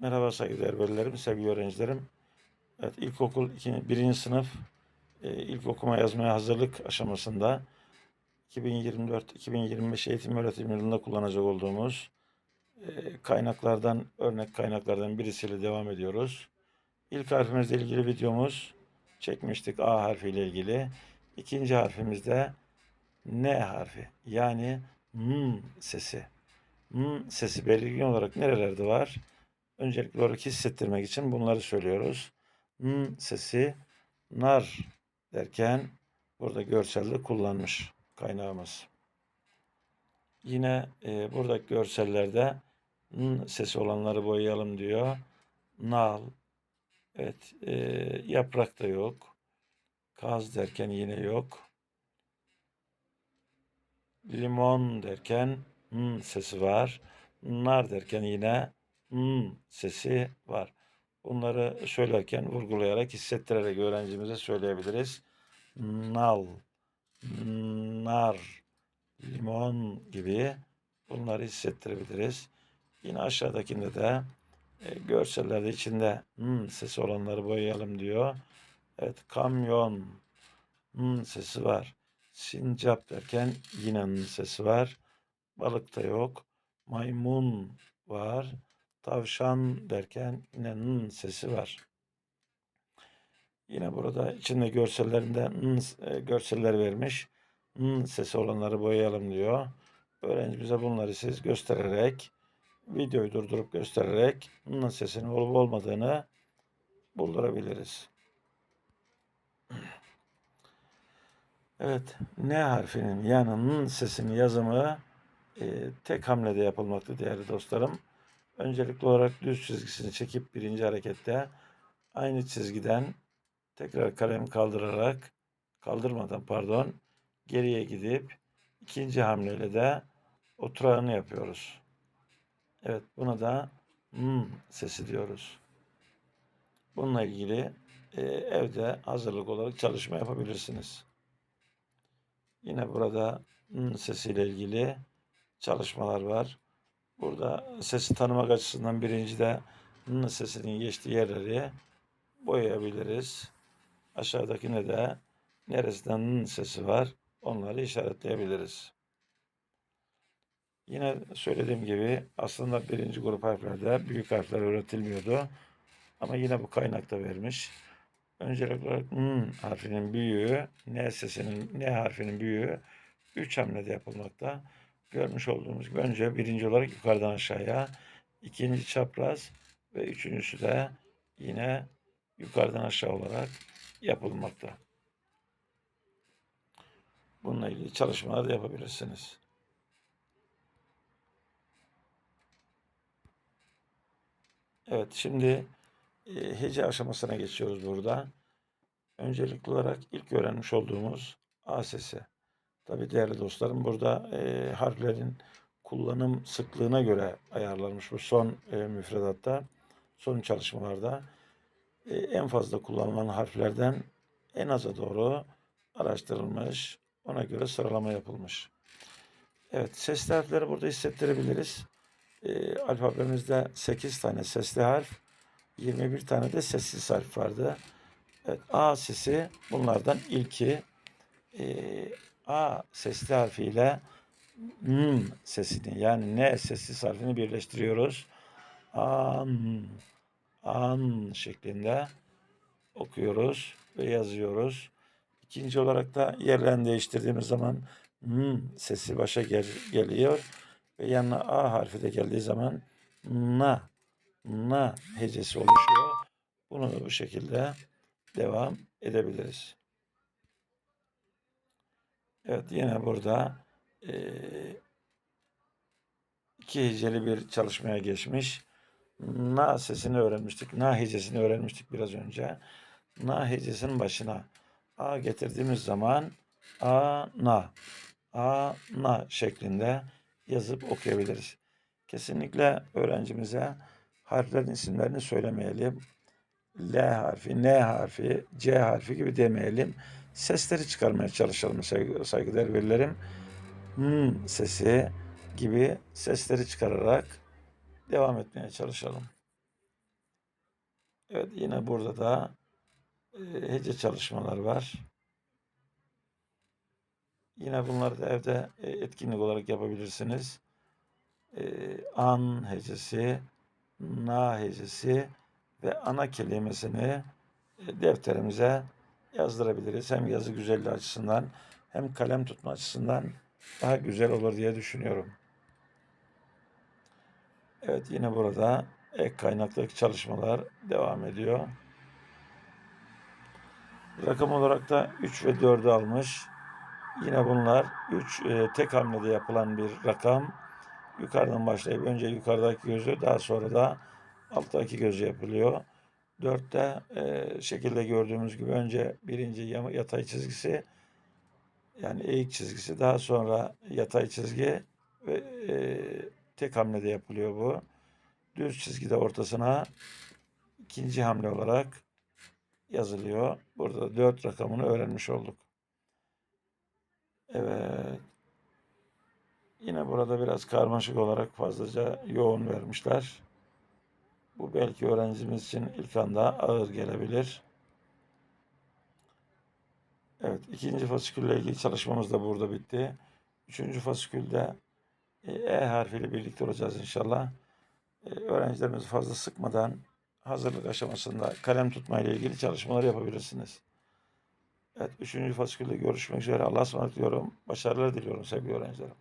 Merhaba saygıdeğer velilerim, sevgili öğrencilerim. Evet, ilkokul 2. 1. sınıf e, ilk okuma yazmaya hazırlık aşamasında 2024-2025 eğitim öğretim yılında kullanacak olduğumuz e, kaynaklardan, örnek kaynaklardan birisiyle devam ediyoruz. İlk harfimizle ilgili videomuz çekmiştik A harfiyle ilgili. İkinci harfimizde N harfi yani M sesi. M sesi belirgin olarak nerelerde var? Öncelikli olarak hissettirmek için bunları söylüyoruz. N sesi nar derken burada görselde kullanmış kaynağımız. Yine e, buradaki görsellerde n sesi olanları boyayalım diyor. Nal, evet e, yaprak da yok. Kaz derken yine yok. Limon derken n sesi var. Nar derken yine n sesi var. Bunları söylerken vurgulayarak, hissettirerek öğrencimize söyleyebiliriz. Nal, nar, limon gibi bunları hissettirebiliriz. Yine aşağıdakinde de e, görsellerde içinde n sesi olanları boyayalım diyor. Evet, kamyon n sesi var. Sincap derken yine sesi var. Balık da yok. Maymun var. Tavşan derken yine n sesi var. Yine burada içinde görsellerinde n e, görseller vermiş. N sesi olanları boyayalım diyor. Öğrenci bize bunları siz göstererek videoyu durdurup göstererek n sesinin olup olmadığını buldurabiliriz. Evet, N harfinin yani N sesinin yazımı e, tek hamlede yapılmakta değerli dostlarım. Öncelikli olarak düz çizgisini çekip birinci harekette aynı çizgiden tekrar kalem kaldırarak kaldırmadan pardon geriye gidip ikinci hamleyle de oturağını yapıyoruz. Evet buna da m sesi diyoruz. Bununla ilgili e, evde hazırlık olarak çalışma yapabilirsiniz. Yine burada n sesiyle ilgili çalışmalar var. Burada sesi tanımak açısından birinci de sesinin geçtiği yerleri boyayabiliriz. Aşağıdakine de neresinden n sesi var onları işaretleyebiliriz. Yine söylediğim gibi aslında birinci grup harflerde büyük harfler öğretilmiyordu. Ama yine bu kaynakta vermiş. Öncelikle n harfinin büyüğü, n sesinin, n harfinin büyüğü 3 hamlede yapılmakta. Görmüş olduğumuz gibi önce birinci olarak yukarıdan aşağıya, ikinci çapraz ve üçüncüsü de yine yukarıdan aşağı olarak yapılmakta. Bununla ilgili çalışmalar da yapabilirsiniz. Evet şimdi e, hece aşamasına geçiyoruz burada. Öncelikli olarak ilk öğrenmiş olduğumuz A sesi. Tabi değerli dostlarım burada e, harflerin kullanım sıklığına göre ayarlanmış bu son e, müfredatta, son çalışmalarda e, en fazla kullanılan harflerden en aza doğru araştırılmış, ona göre sıralama yapılmış. Evet, sesli harfleri burada hissettirebiliriz. E, alfabemizde 8 tane sesli harf, 21 tane de sessiz harf vardı. Evet, A sesi bunlardan ilki. E, A sesli harfiyle M sesini yani N sessiz harfini birleştiriyoruz. An, an şeklinde okuyoruz ve yazıyoruz. İkinci olarak da yerlerini değiştirdiğimiz zaman M sesi başa gel geliyor ve yanına A harfi de geldiği zaman na, na hecesi oluşuyor. Bunu bu şekilde devam edebiliriz. Evet yine burada e, iki heceli bir çalışmaya geçmiş. Na sesini öğrenmiştik. Na hecesini öğrenmiştik biraz önce. Na hecesinin başına A getirdiğimiz zaman A na A na şeklinde yazıp okuyabiliriz. Kesinlikle öğrencimize harflerin isimlerini söylemeyelim. L harfi, N harfi, C harfi gibi demeyelim. Sesleri çıkarmaya çalışalım saygı, saygıdeğer velilerim. Hmm sesi gibi sesleri çıkararak devam etmeye çalışalım. Evet yine burada da e, hece çalışmalar var. Yine bunları da evde e, etkinlik olarak yapabilirsiniz. E, an hecesi, na hecesi ve ana kelimesini defterimize yazdırabiliriz. Hem yazı güzelliği açısından hem kalem tutma açısından daha güzel olur diye düşünüyorum. Evet yine burada ek kaynaktaki çalışmalar devam ediyor. Rakam olarak da 3 ve 4'ü almış. Yine bunlar 3 tek hamlede yapılan bir rakam. Yukarıdan başlayıp önce yukarıdaki gözü daha sonra da alttaki gözü yapılıyor. 4'te e, şekilde gördüğümüz gibi önce birinci yatay çizgisi yani eğik çizgisi daha sonra yatay çizgi ve e, tek hamlede yapılıyor bu. Düz çizgide ortasına ikinci hamle olarak yazılıyor. Burada 4 rakamını öğrenmiş olduk. Evet. Yine burada biraz karmaşık olarak fazlaca yoğun vermişler. Bu belki öğrencimiz için ilk anda ağır gelebilir. Evet, ikinci fasikülle ilgili çalışmamız da burada bitti. Üçüncü fasikülde e, E harfiyle birlikte olacağız inşallah. E, öğrencilerimizi fazla sıkmadan hazırlık aşamasında kalem tutma ile ilgili çalışmalar yapabilirsiniz. Evet, üçüncü fasikülde görüşmek üzere. Allah'a ısmarladık diyorum. Başarılar diliyorum sevgili öğrencilerim.